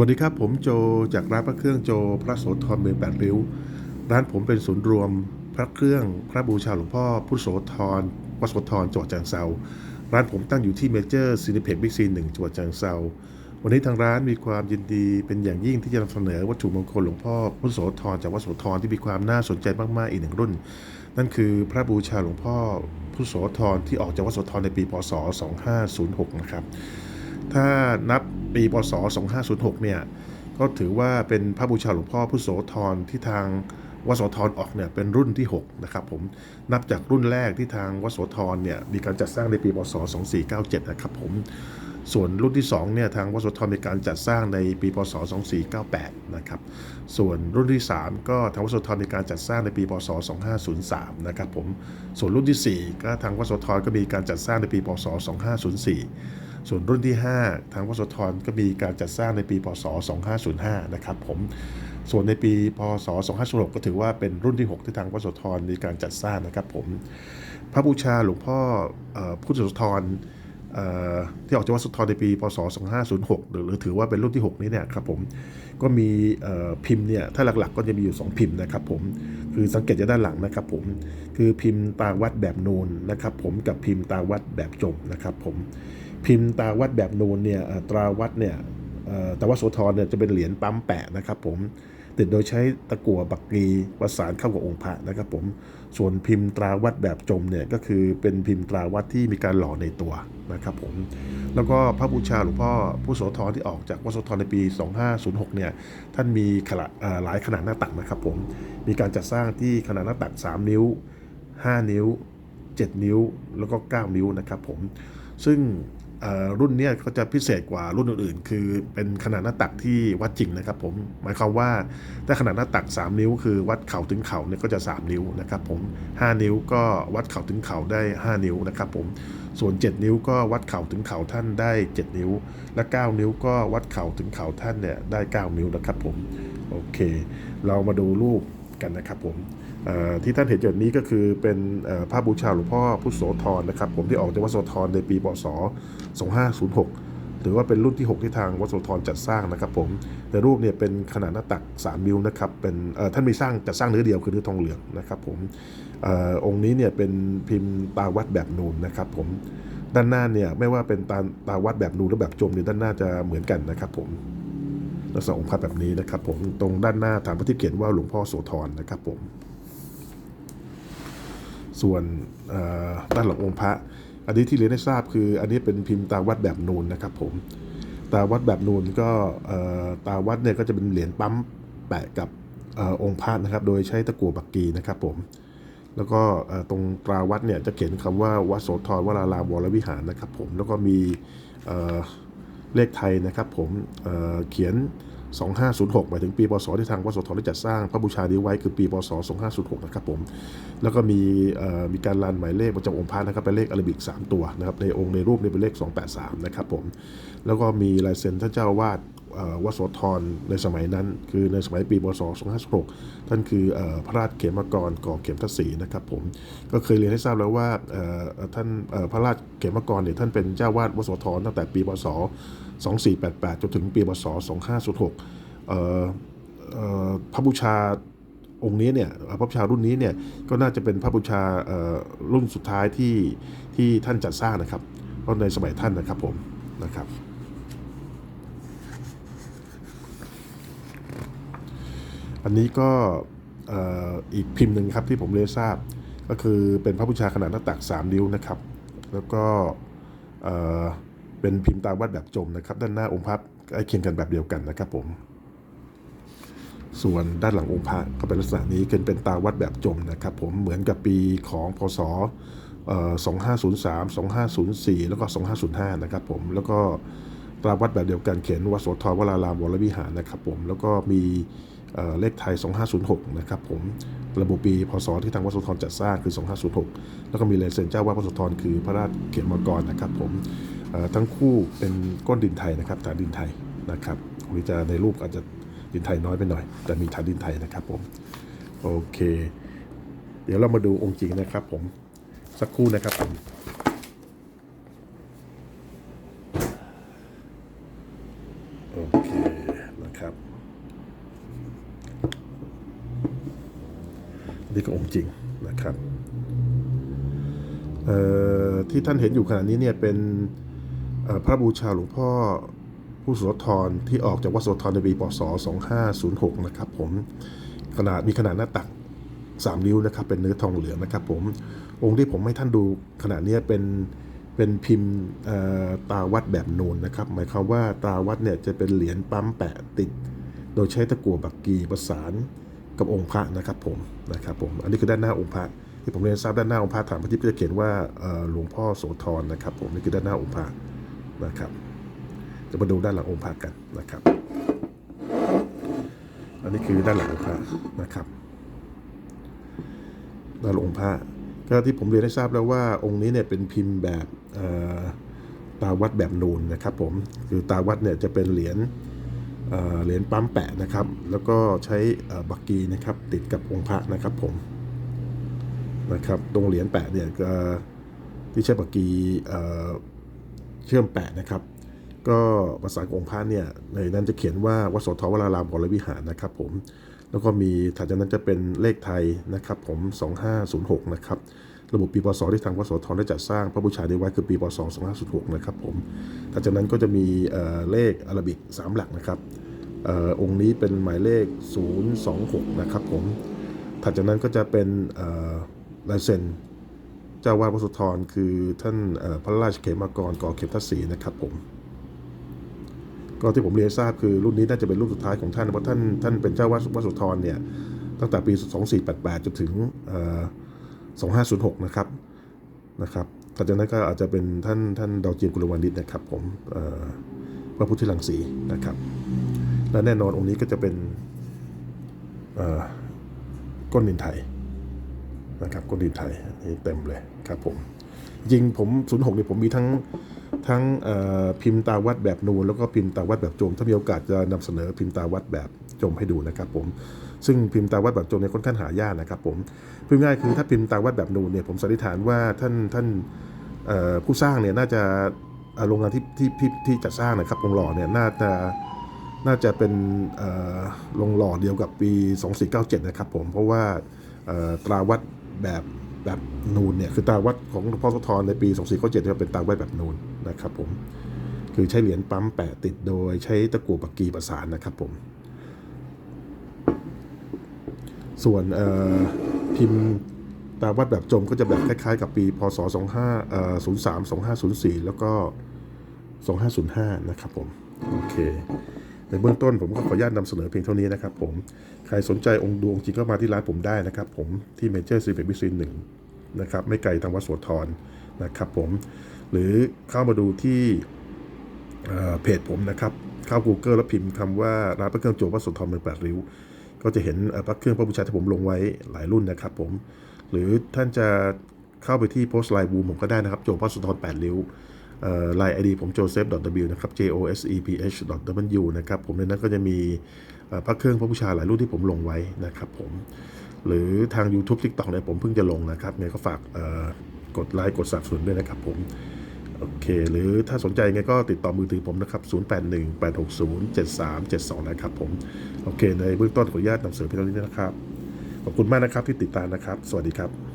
วัสดีครับ ผมโจจากร้านพระเครื่องโจพระโสธรเมืองแปดริ้ว ร้านผมเป็นศูนย์รวม พระเครื่องพระบูชาหลวงพ่อพุทธโสธรวัดโสธรจังหวัดจังเซาร้านผมตั้งอยู่ที่เมเจอร์ซีนิเพกบิ๊กซีหนึ่งจังหวัดจังเซาวันนี้ทางร้านมีความยินดีเป็นอย่างยิ่งที่จะนำเสนอวัตถุมงคลหลวงพ่อพุทธโสธรจากวัดโสธรที่มีความน่าสนใจมากๆอีกหนึ่งรุ่น นั่นคือพระบูชาหลวงพ่อพุทธโสธรที่ออกจากวัดโสธรในปีพศ 2506 นะครับถ้านับ ปีพศ 2506 เนี่ย ก็ถือว่าเป็นพระบูชาหลวงพ่อพุทโสธรที่ทางวสธรออกเนี่ยเป็นรุ่นที่ 6 นะครับผม นับจากรุ่นแรกที่ทางวสธรเนี่ยมีการจัดสร้างในปีพศ 2497 นะครับผม ส่วนรุ่นที่2เนี่ยทางวสธรมีการจัดสร้างในปีพศ 2498 นะครับ ส่วนรุ่นที่ 3 ก็ทางวสธรมีการจัดสร้างในปีพศ 2503 นะครับผม ส่วนรุ่นทีสี่4 ก็ทางวสธรก็มีการจัดสร้างในปีพศ 2504 ส่วนรุ่นที่ 5 ทางวัดโสธรก็มีการจัดสร้างในปีพศ 2505 นะครับผมส่วนในปีพศ 2506 ก็ถือว่าเป็นรุ่นที่ 6 ที่ทางวัดโสธรมีการจัดสร้างนะครับผมพระบูชาหลวงพ่อพุทธโสธรเอ่อที่ออกจากวัดโสธรในปี พศ 2506 หรือถือว่าเป็นรุ่นที่ 6 นี้เนี่ยครับผมก็มีพิมพ์เนี่ยถ้าหลักๆ ก็จะมีอยู่ 2 พิมพ์นะครับผมคือสังเกตจากด้านหลังนะครับผมคือพิมพ์ตาวัดแบบนูนนะครับผมกับพิมพ์ตาวัดแบบจมนะครับผม พิมพ์ตาวัดแบบนูนเนี่ยตราวัดเนี่ยตาวัดโสธรเนี่ยจะเป็นเหรียญปั๊มแปะนะครับผมติดโดยใช้ตะกั่วบักกีประสานเข้ากับองค์พระนะครับผมส่วนพิมพ์ตราวัดแบบจมเนี่ยก็คือเป็นพิมพ์ตราวัดที่มีการหล่อในตัวนะครับผมแล้วก็พระบูชาหลวงพ่อผู้โสธรที่ออกจากวัดโสธรในปี 2506เนี่ยท่านมีขนาดหลายขนาดหน้าตักนะครับผมมีการจัดสร้างที่ขนาดหน้าตัก 3 นิ้ว 5 นิ้ว 7 นิ้วแล้วก็ 9 นิ้วนะครับผมซึ่ง รุ่นนี้ยเขาจะพิเศษกว่ารุ่นอื่นๆ คือเป็นขนาดหน้าตักที่วัดจริงนะครับผม หมายความว่าถ้าขนาดหน้าตัก 3 นิ้ว คือวัดเข่าถึงเข่าเนี่ยก็จะ 3 นิ้วนะครับผม 5 นิ้วก็วัดเข่าถึงเข่าได้ 5 นิ้วนะครับผม ส่วน 7 นิ้วก็วัดเข่าถึงเข่าท่านได้ 7 นิ้ว และ 9 นิ้วก็วัดเข่าถึงเข่าท่านเนี่ยได้ 9 นิ้วนะครับผม โอเค เรามาดูรูปกันนะครับผมอ ที่ท่านเห็นจุดนี้ก็คือเป็นเอ่อพบูชาหลวงพ่อพุทธโสธรนะครับ ผมที่ออกจากวัดโสธรในปีพศ2506 ถือว่าเป็นรุ่นที่ 6 ที่ทางวัดโสธรจัดสร้างนะครับผมแต่รูปเนี่ยเป็นขนาดหน้าตัก 3 นิ้วนะครับเป็นท่านมีสร้างจัดสร้างเนื้อเดียวคือเนื้อทองเหลืองนะครับผมออองค์นี้เนี่ยเป็นพิมพ์ตาวัดแบบนูนนะครับผมด้านหน้าเนี่ยไม่ว่าเป็นตาตาวัดแบบนูนหรือแบบจมเนี่ยด้านหน้าจะเหมือนกันนะครับผมลักษณะองค์พระแบบนี้นะครับผมตรงด้านหน้าฐานพระที่เขียนว่าหลวงพ่อโสธรนะครับผม ส่วนด้านหลังองค์พระ อันนี้ที่เรียนให้ทราบคือ อันนี้เป็นพิมพ์ตาวัดแบบนูนนะครับผม ตาวัดแบบนูนก็ตาวัดเนี่ยก็จะเป็นเหรียญปั๊มแปะกับอองค์พระนะครับ โดยใช้ตะกั่วบักกีนะครับผมแล้วก็ตรงตราวัดเนี่ยจะเขียนคำว่าวัดโสธรวรารามวรวิหารนะครับผมแล้วก็มีเลขไทยนะครับผมเเขียน 2506หมายถึงปีพศที่ทางวัดโสธรได้จัดสร้างพระบูชานี้ไว้คือปีพศ2506นะครับผมแล้วก็มีมีการรันหมายเลขประจำองค์พระนะครับเป็นเลขอาราบิก 3 ตัวนะครับในองค์ในรูปนี้เป็นเลข 283 นะครับผมแล้วก็มีลายเซ็นท่านเจ้าวาดวัดโสธรในสมัยนั้น คือในสมัยปีพศ2506ท่านคืออพระราชเขมกรก่อเข็มทัศสีนะครับผมก็เคยเรียนให้ทราบแล้วว่าท่านพระราชเขมกรเนี่ยท่านเป็นเจ้าวาดวัดโสธรตั้งแต่ปีพศ 2488 จนถึงปีพศ2506เอ่อเอ่อพระบูชาองค์นี้เนี่ยพระบูชารุ่นนี้เนี่ยก็น่าจะเป็นพระบูชารุ่นสุดท้ายที่ที่ท่านจัดสร้างนะครับเพราะในสมัยท่านนะครับผมนะครับอันนี้ก็อ,อีกพิมพ์หนึ่งครับที่ผมเรียนทราบ ก็คือเป็นพระบูชาขนาดหน้าตัก 3 นิ้วนะครับ แล้วก็ เป็นพิมพ์ตาวัดแบบจมนะครับ ด้านหน้าองค์พระใกล้เคียงกันแบบเดียวกันนะครับผม ส่วนด้านหลังองค์พระก็เป็นลักษณะนี้เป็นเป็นตาวัดแบบจมนะครับ ผมเหมือนกับปีของพศ2503 2504 แล้วก็ 2505 นะครับผม แล้วก็ตราวัดแบบเดียวกันเขียนวัดโสธรวรารามวรวิหารนะครับผม แล้วก็มีเเลขไทย 2506 นะครับผม ระบุปีพศที่ทางวัดโสธรจัดสร้างคือ 2506 แล้วก็มีลายเซ็นเจ้าวัดวัดโสธรคือพระราชเขมกรนะครับผม ทั้งคู่เป็นก้นดินไทยนะครับฐานดินไทยนะครับวันนี้จะในรูปอาจจะดินไทยน้อยไปหน่อย แต่มีฐานดินไทยนะครับผมโอเค เดี๋ยวเรามาดูองค์จริงนะครับผมสักครู่นะครับผมโอเคนะครับนี่ก็องค์จริงนะครับเอ่อที่ท่านเห็นอยู่ขณะนี้เนี่ยเป็น พระบูชาหลวงพ่อผู้โสธรที่ออกจากวัดโสธรในปีพศ2506 นะครับผมขนาดมีขนาดหน้าตัก 3 นิ้วนะครับ เป็นเนื้อทองเหลืองนะครับผมองค์ที่ผมให้ท่านดูขณะนี้เป็นเป็นพิมพ์ตาวัดแบบนูนนะครับ หมายความว่าตาวัดเนี่ยจะเป็นเหรียญปั๊มแปะติด โดยใช้ตะกั่วบักกีประสานกับองค์พระนะครับผมนะครับผมอันนี้คือด้านหน้าองค์พระที่ผมเรียนทราบด้านหน้าองค์พระฐานพระทิพย์จะเขียนว่าหลวงพ่อโสธรนะครับผมนี่คือด้านหน้าองค์พระ นะครับจะมาดูด้านหลังองค์พระกันนะครับ อันนี้คือด้านหลังองค์พระนะครับ ด้าวหลวงองพระก็ที่ผมเรียนให้ทราบแล้วว่าองค์นี้เนี่ยเป็นพิมพ์แบบตาวัดแบบนูนนะครับผมคือตาวัดเนี่ยจะเป็นเหรียญเหรียญปั๊มแปะนะครับ แล้วก็ใช้บักกีนะครับติดกับองค์พระนะครับผมนะครับตรงเหรียญแปะเนี่ยที่ใช้บักกี เชื่อมแปะนะครับ ก็ภาษาขององค์พระเนี่ยในนั้นจะเขียนว่าวัดโสธรวรารามวรวิหารนะครับผมแล้วก็มีถัดจากนั้นจะเป็นเลขไทยนะครับผม 2506 นะครับระบุปีพศที่ทางวัดโสธรได้จัดสร้างพระบูชาในวัดคือปีพศ2506 นะครับผมถัดจากนั้นก็จะมีเอ่อเลขอารบิก 3 หลักนะครับเออองค์นี้เป็นหมายเลข 026 นะครับผมถัดจากนั้นก็จะเป็นเอ่อลายเซ็น เจ้าวาดวัดโสธรคือท่านพระราชเขมากรก่อเขมทัศสีนะครับผมก็ที่ผมเรียนทราบคือรุ่นนี้น่าจะเป็นรุ่นสุดท้ายของท่านเพราะท่านท่านเป็นเจ้าวาดวัดสุธรเนี่ยตั้งแต่ปี 2488 จนถึงเอ่อ2506 นะครับนะครับถัดจากนั้นก็อาจจะเป็นท่านท่านดาวเจียมกุลวานิชนะครับผมพระพุทธลังสีนะครับ และแน่นอนองค์นี้ก็จะเป็นก้นดินไทย นะครับก้นดินไทยนี่เต็มเลยครับผมจริงผม06เนี่ยผมมีทั้งทั้งพิมพ์ตาวัดแบบนูนแล้วก็พิมพ์ตาวัดแบบโจม ถ้ามีโอกาสจะนำเสนอพิมพ์ตาวัดแบบโจมให้ดูนะครับผมซึ่งพิมพ์ตาวัดแบบโจมเนี่ยค่อนข้างหายากนะครับผมพูดง่ายคือถ้าพิมพ์ตาวัดแบบนูนเนี่ยผมสันนิษฐานว่าท่านท่านผู้สร้างเนี่ยน่าจะโรงงานที่ที่ที่ที่จัดสร้างนะครับโรงหล่อเนี่ยน่าจะน่าจะเป็นโรงหล่อเดียวกับปี 2497 นะครับผมเพราะว่าตราวัด แบบแบบนูนเนี่ยคือตราวัดของพ่อโสธรในปี2497เนี่ยเป็นตราวัดแบบนูนนะครับผมคือใช้เหรียญปั๊มแปะติดโดยใช้ตะกั่วปักกีประสานนะครับผม ส่วนพิมพ์ตาวัดแบบจมก็จะแบบคล้ายๆ กับปีพศ25เอ่อ03 2504 แล้วก็ 2505 นะครับผม โอเค ในเบื้องต้นผมก็ขออนุญาตนำเสนอเพียงเท่านี้นะครับผม ใครสนใจองค์ดวงจริงก็มาที่ร้านผมได้นะครับผมที่เมเจอร์ซีเฟกบิซีหนึ่งนะครับไม่ไกลทางวัดโสธรนะครับผม หรือเข้ามาดูที่เเพจผมนะครับ เข้า Google แล้วพิมพ์คำว่าร้านพระเครื่องโจวัดสุนทรเมืองแปดริ้ว ก็จะเห็นพระเครื่องพระบูชาที่ผมลงไว้หลายรุ่นนะครับผม หรือท่านจะเข้าไปที่โพสต์ไลน์บูมผมก็ได้นะครับโจวัดสุนทรแปดริ้ว ไลน์ไอดีผมโจเซฟ w นะครับ j o s e p h w นะครับผมในนั้นก็จะมีพระเครื่องพระบูชาหลายรุ่นที่ผมลงไว้นะครับผมหรือทาง YouTube TikTok เนี่ยผมเพิ่งจะลงนะครับเนี่ยก็ฝากกดไลค์กดสับสนุนด้วยนะครับผมโอเค หรือถ้าสนใจไงก็ติดต่อมือถือผมนะครับ 0818607372 นะครับผม โอเค ในเบื้องต้นขออนุญาตนำเสนอเพียงเท่านี้นะครับ ขอบคุณมากนะครับที่ติดตามนะครับ สวัสดีครับ